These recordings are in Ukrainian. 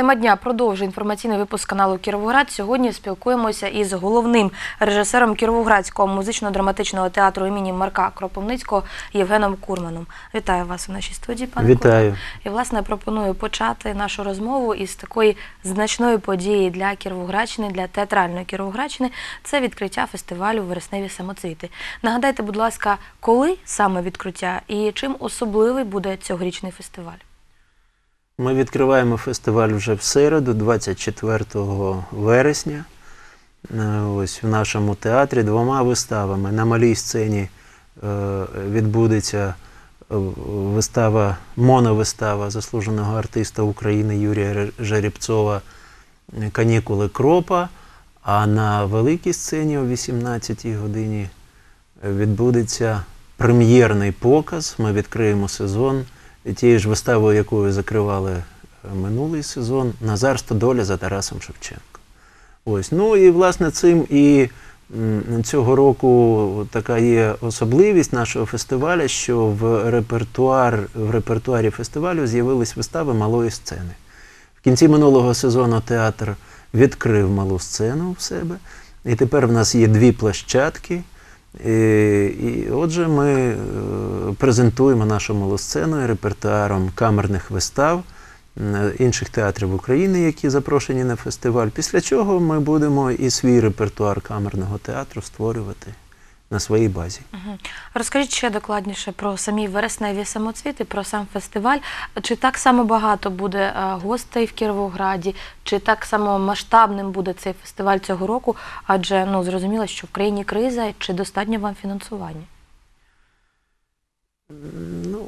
Тема дня продовжує інформаційний випуск каналу Кіровоград. Сьогодні спілкуємося із головним режисером Кіровоградського музично-драматичного театру імені Марка Кропивницького Євгеном Курманом. Вітаю вас у нашій студії, пане Вітаю. І власне пропоную почати нашу розмову із такої значної події для Кіровоградщини, для театральної Кіровоградщини. Це відкриття фестивалю Вересневі самоцвіти. Нагадайте, будь ласка, коли саме відкриття і чим особливий буде цьогорічний фестиваль? Ми відкриваємо фестиваль вже в середу, 24 вересня. Е, Ось в нашому театрі двома виставами. На малій сцені е, відбудеться е, вистава, моновистава заслуженого артиста України Юрія Жеребцова Канікули Кропа. А на великій сцені о 18-й годині відбудеться прем'єрний показ. Ми відкриємо сезон тією ж виставою, якою закривали е, минулий сезон Назар Стодоля за Тарасом Шевченком. Ось. Ну і власне цим і цього року така є особливість нашого фестивалю, що в репертуар, в репертуарі фестивалю з'явились вистави малої сцени. В кінці минулого сезону театр відкрив малу сцену в себе, і тепер в нас є дві площадки. І, і отже, ми е, презентуємо нашу малу сцену репертуаром камерних вистав інших театрів України, які запрошені на фестиваль. Після чого ми будемо і свій репертуар камерного театру створювати на своїй базі. Розкажіть ще докладніше про самі вересневі самоцвіти, про сам фестиваль. Чи так само багато буде е, гостей в Кіровограді, чи так само масштабним буде цей фестиваль цього року? Адже ну зрозуміло, що в країні криза, чи достатньо вам фінансування? Ну,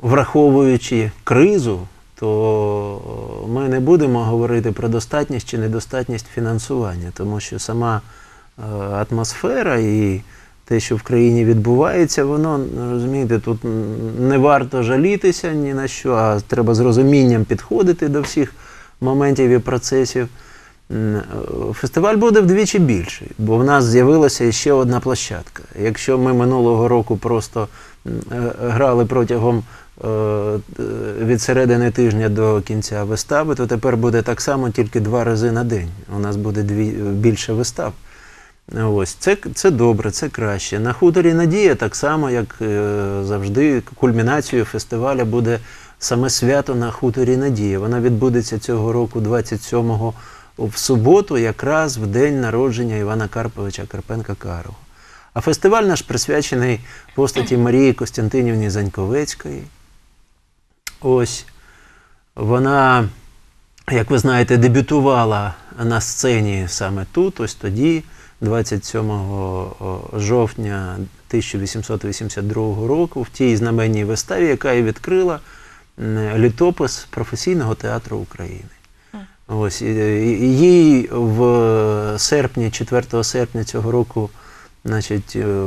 враховуючи кризу, то ми не будемо говорити про достатність чи недостатність фінансування, тому що сама е, атмосфера і те, що в країні відбувається, воно розумієте, тут не варто жалітися ні на що, а треба з розумінням підходити до всіх моментів і процесів. Е, Фестиваль буде вдвічі більший, бо в нас з'явилася ще одна площадка. Якщо ми минулого року просто е, грали протягом е, е, від середини тижня до кінця вистави, то тепер буде так само тільки два рази на день. У нас буде дві, більше вистав. Ось це, це добре, це краще. На хуторі Надія так само, як е, завжди, кульмінацією фестивалю буде саме свято на хуторі Надія. Воно відбудеться цього року 27-го в суботу, якраз в день народження Івана Карповича Карпенка Карого. А фестиваль наш присвячений постаті Марії Костянтинівні Заньковецької. Ось вона, як ви знаєте, дебютувала на сцені саме тут, ось тоді, 27 жовтня 1882 року, в тій знаменній виставі, яка і відкрила літопис професійного театру України. Ось їй в серпні, 4 серпня цього року, значить, е,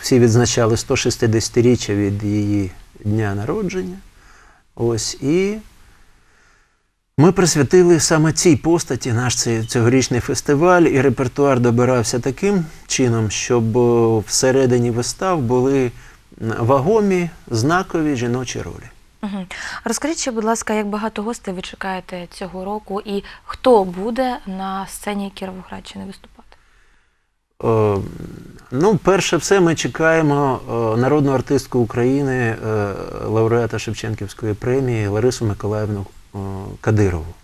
всі відзначали 160-річчя від її дня народження. Ось і ми присвятили саме цій постаті наш цьогорічний фестиваль, і репертуар добирався таким чином, щоб е, всередині вистав були вагомі знакові жіночі ролі. Угу. Розкажіть ще, будь ласка, як багато гостей ви чекаєте цього року, і хто буде на сцені Кіровоградщини виступати? Е, Ну, перше все, ми чекаємо е, народну артистку України, лауреата Шевченківської премії Ларису Миколаївну Кадирову.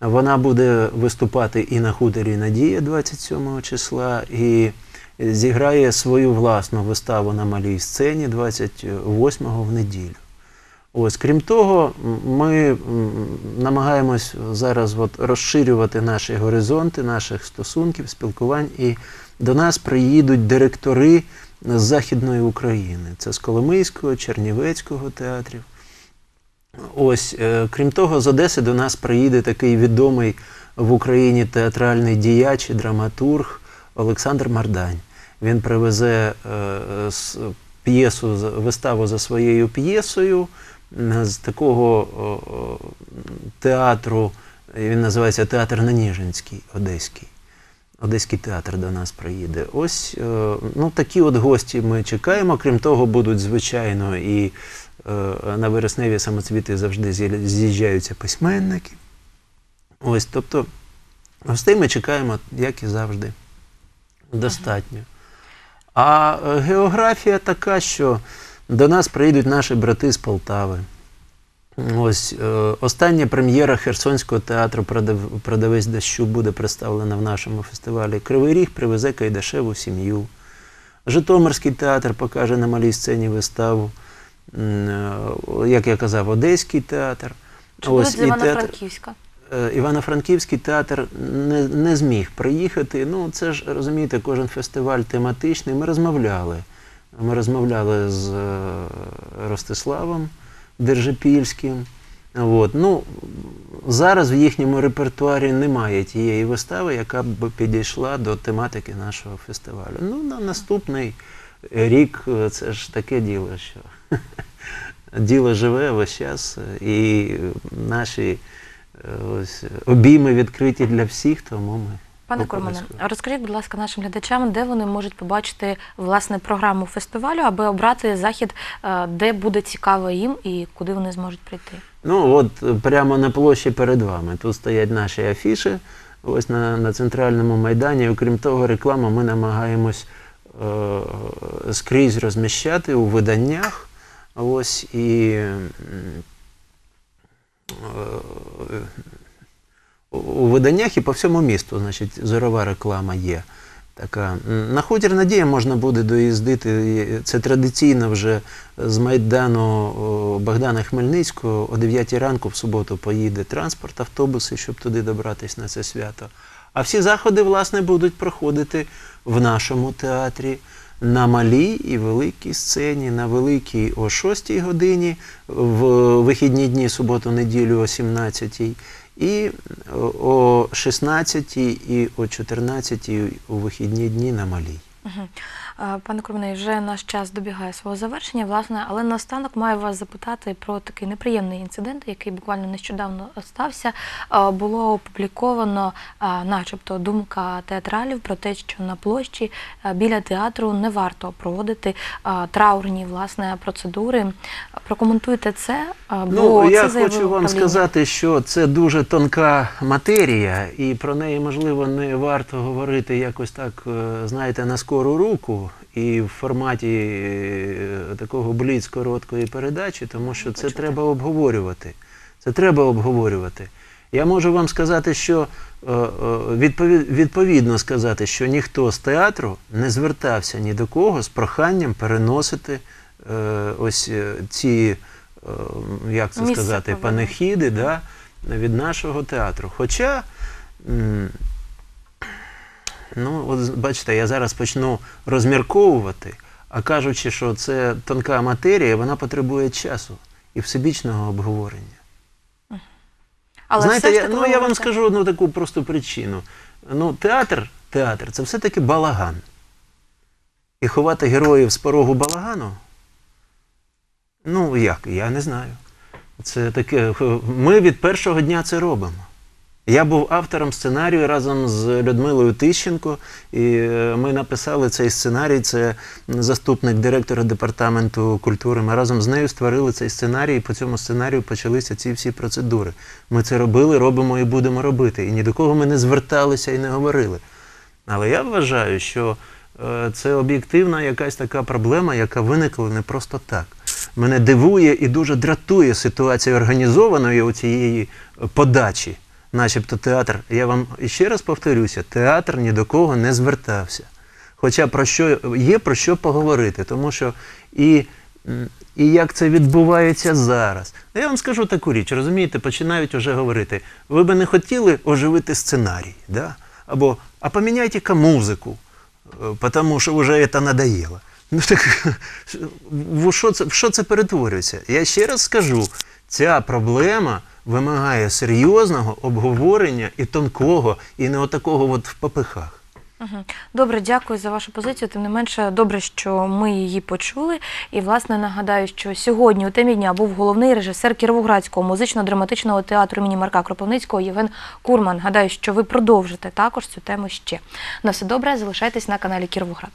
Вона буде виступати і на хуторі Надія 27 числа, і зіграє свою власну виставу на малій сцені 28 в неділю. Ось, крім того, ми намагаємось зараз от розширювати наші горизонти, наших стосунків, спілкувань, і до нас приїдуть директори з Західної України. Це з Коломийського, Чернівецького театрів. Ось, е, крім того, з Одеси до нас приїде такий відомий в Україні театральний діяч і драматург Олександр Мардань. Він привезе е, п'єсу, виставу за своєю п'єсою з такого театру, він називається Театр на Ніжинський, Одеський. Одеський театр до нас приїде. Ось е, ну, такі от гості ми чекаємо. Крім того, будуть, звичайно, і е, на вересневі самоцвіти завжди з'їжджаються письменники. Ось, тобто, гостей ми чекаємо, як і завжди, достатньо. А е, географія така, що до нас приїдуть наші брати з Полтави. Ось е, остання прем'єра Херсонського театру «Продав- Продавець дощу буде представлена в нашому фестивалі. Кривий Ріг привезе Кайдашеву сім'ю. Житомирський театр покаже на малій сцені виставу. Е, Як я казав, Одеський театр. Чи з і Івано-Франківська? Е, Івано-Франківський театр не, не зміг приїхати. Ну, це ж розумієте, кожен фестиваль тематичний. Ми розмовляли. Ми розмовляли з Ростиславом Держипільським. От. Ну, зараз в їхньому репертуарі немає тієї вистави, яка б підійшла до тематики нашого фестивалю. Ну, на наступний рік е, це ж таке діло, що діло живе весь час, і наші е, ось, обійми відкриті для всіх, тому ми. Пане Курмане, розкажіть, будь ласка, нашим глядачам, де вони можуть побачити власне програму фестивалю, аби обрати захід, е, де буде цікаво їм і куди вони зможуть прийти. Ну, от е, прямо на площі перед вами. Тут стоять наші афіші, ось на, на центральному майдані. Окрім того, рекламу ми намагаємось е, скрізь розміщати у виданнях. Ось і е, у- виданнях і по всьому місту, значить, зорова реклама є. Така. На хутір Надія можна буде доїздити. Це традиційно вже з Майдану Богдана Хмельницького о 9 ранку в суботу поїде транспорт, автобуси, щоб туди добратися на це свято. А всі заходи, власне, будуть проходити в нашому театрі на малій і великій сцені, на великій о 6 годині, в вихідні дні суботу-неділю о 17 і о 16 і о 14 у вихідні дні на малій. Е, Пане Курмане, вже наш час добігає свого завершення, власне, але наостанок маю вас запитати про такий неприємний інцидент, який буквально нещодавно стався. Е, Було опубліковано, е, начебто, думка театралів про те, що на площі біля театру не варто проводити траурні власне процедури. Прокоментуйте це, бо Ну, я заявило хочу вам сказати, що це дуже тонка матерія, і про неї, можливо, не варто говорити якось так, знаєте, на скору руку і в форматі е, такого бліц короткої передачі, тому що це треба обговорювати. Це треба обговорювати. Я можу вам сказати, що е, е, відпові- відповідно сказати, що ніхто з театру не звертався ні до кого з проханням переносити ось ці, як це сказати, панихіди да, від нашого театру. Хоча, ну, от бачите, я зараз почну розмірковувати, а кажучи, що це тонка матерія, вона потребує часу і всебічного обговорення. Але Знаєте, все я, ну я вам скажу одну таку просту причину. Ну, театр, театр це все-таки балаган. І ховати героїв з порогу балагану. Ну, як? Я не знаю. Це таке. Ми від першого дня це робимо. Я був автором сценарію разом з Людмилою Тищенко, і е, ми написали цей сценарій. Це заступник директора департаменту культури. Ми разом з нею створили цей сценарій, і по цьому сценарію почалися ці всі процедури. Ми це робили, робимо і будемо робити. І ні до кого ми не зверталися і не говорили. Але я вважаю, що е, це об'єктивна якась така проблема, яка виникла не просто так. Мене дивує і дуже дратує ситуація організованої цієї подачі. Начебто театр, я вам ще раз повторюся, театр ні до кого не звертався. Хоча про що є про що поговорити, тому що і, і як це відбувається зараз. Я вам скажу таку річ, розумієте, починають вже говорити. Ви би не хотіли оживити сценарій, да? або а поміняйте-ка музику, е, тому що вже це надоело. Ну так в що це, в що це перетворюється? Я ще раз скажу: ця проблема вимагає серйозного обговорення і тонкого, і не отакого от в попихах. Добре, дякую за вашу позицію. Тим не менше, добре, що ми її почули. І власне нагадаю, що сьогодні у темі дня був головний режисер Кіровоградського музично-драматичного театру імені Марка Кропивницького Євген Курман. Гадаю, що ви продовжите також цю тему ще. На все добре, залишайтесь на каналі Кіровоград.